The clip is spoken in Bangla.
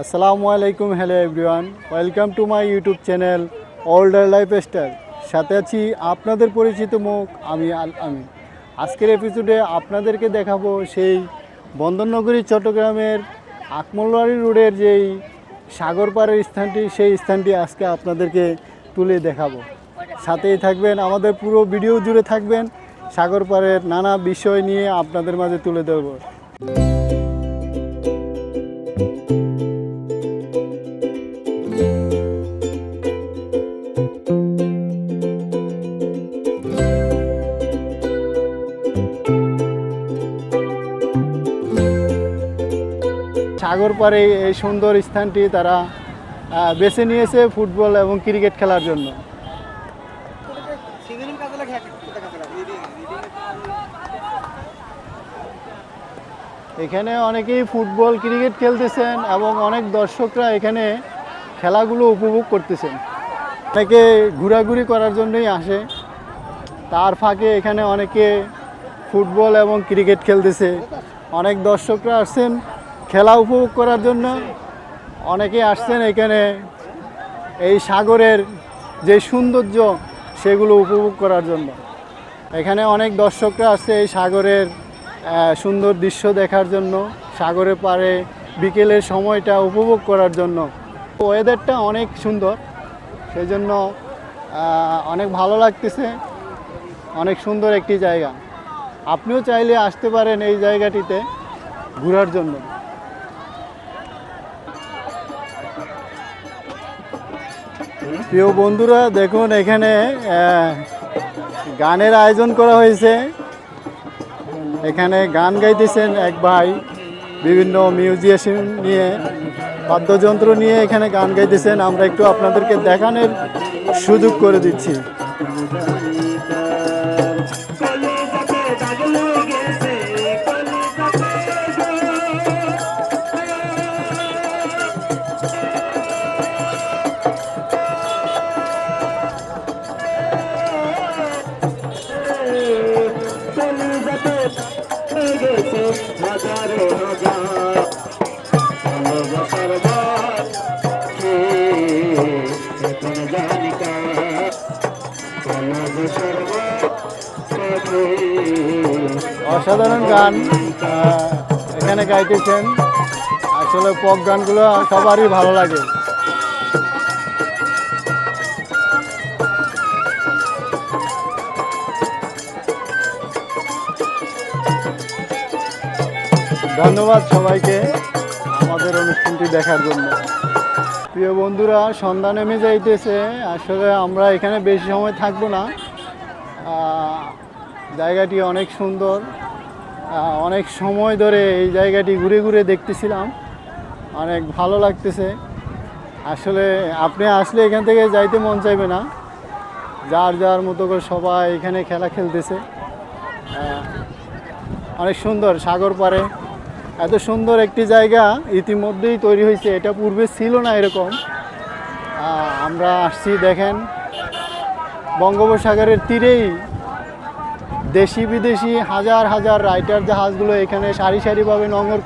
আসসালামু আলাইকুম hello everyone welcome to my YouTube channel older life style সাথে আছি আপনাদের পরিচিত মুখ, আমি আমি আজকের এপিসোডে আপনাদেরকে দেখাবো সেই বন্দরনগরী, চট্টগ্রামের আকমলবাড়ি রোডের যেই সাগর পাড়ের স্থানটি, সেই স্থানটি আজকে আপনাদেরকে তুলে দেখাবো। সাথেই থাকবেন, আমাদের পুরো ভিডিও জুড়ে থাকবেন। সাগর পাড়ের নানা বিষয় নিয়ে আপনাদের মাঝে তুলে ধরবো। সাগর পাড়ে এই সুন্দর স্থানটি তারা বেছে নিয়েছে ফুটবল এবং ক্রিকেট খেলার জন্য। এখানে অনেকেই ফুটবল, ক্রিকেট খেলতেছেন এবং অনেক দর্শকরা এখানে খেলাগুলো উপভোগ করতেছেন। অনেকে ঘোরাঘুরি করার জন্যই আসে। তার ফাঁকে এখানে অনেকে ফুটবল এবং ক্রিকেট খেলতেছে। অনেক দর্শকরা আসছেন। খেলা উপভোগ করার জন্য অনেকে আসছেন এখানে। এই সাগরের যে সৌন্দর্য, সেগুলো উপভোগ করার জন্য। এখানে অনেক দর্শকরা আসছে এই সাগরের সুন্দর দৃশ্য দেখার জন্য। সাগরের পাড়ে বিকেলের সময়টা উপভোগ করার জন্য। ওয়েদারটা অনেক সুন্দর সেই জন্য অনেক ভালো লাগতেছে। অনেক সুন্দর একটি জায়গা। আপনিও চাইলে আসতে পারেন এই জায়গাটিতে ঘোরার জন্য। প্রিয় বন্ধুরা, দেখুন এখানে গানের আয়োজন করা হয়েছে। এখানে গান গাইতেছেন এক ভাই, বিভিন্ন মিউজিয়াম নিয়ে, বাদ্যযন্ত্র নিয়ে এখানে গান গাইতেছেন। আমরা একটু আপনাদেরকে দেখানোর সুযোগ করে দিচ্ছি। হাজারে হাজার। ভালোবাসার বাস এখন জানিকা ভালোবাসার অসাধারণ গান। এখানে গাইতেছেন। আসলে পপ গানগুলো সবারই ভালো লাগে। ধন্যবাদ সবাইকে আমাদের অনুষ্ঠানটি দেখার জন্য। প্রিয় বন্ধুরা, সন্ধ্যা নেমে যাইতেছে। আসলে আমরা এখানে বেশি সময় থাকব না। জায়গাটি অনেক সুন্দর। অনেক সময় ধরে এই জায়গাটি ঘুরে ঘুরে দেখতেছিলাম। অনেক ভালো লাগতেছে। আসলে আপনি আসলে এখান থেকে যাইতে মন চাইবে না। যার যার মতো করে সবাই এখানে খেলা খেলতেছে। অনেক সুন্দর সাগর পাড়ে। এত সুন্দর একটি জায়গা ইতিমধ্যেই তৈরি হয়েছে। এটা পূর্বে ছিল না এরকম। আমরা আসছি, দেখেন, বঙ্গোপসাগরের তীরেই। দেশি বিদেশি হাজার হাজার রাইটার জাহাজগুলো এখানে সারি সারিভাবে নঙ্গর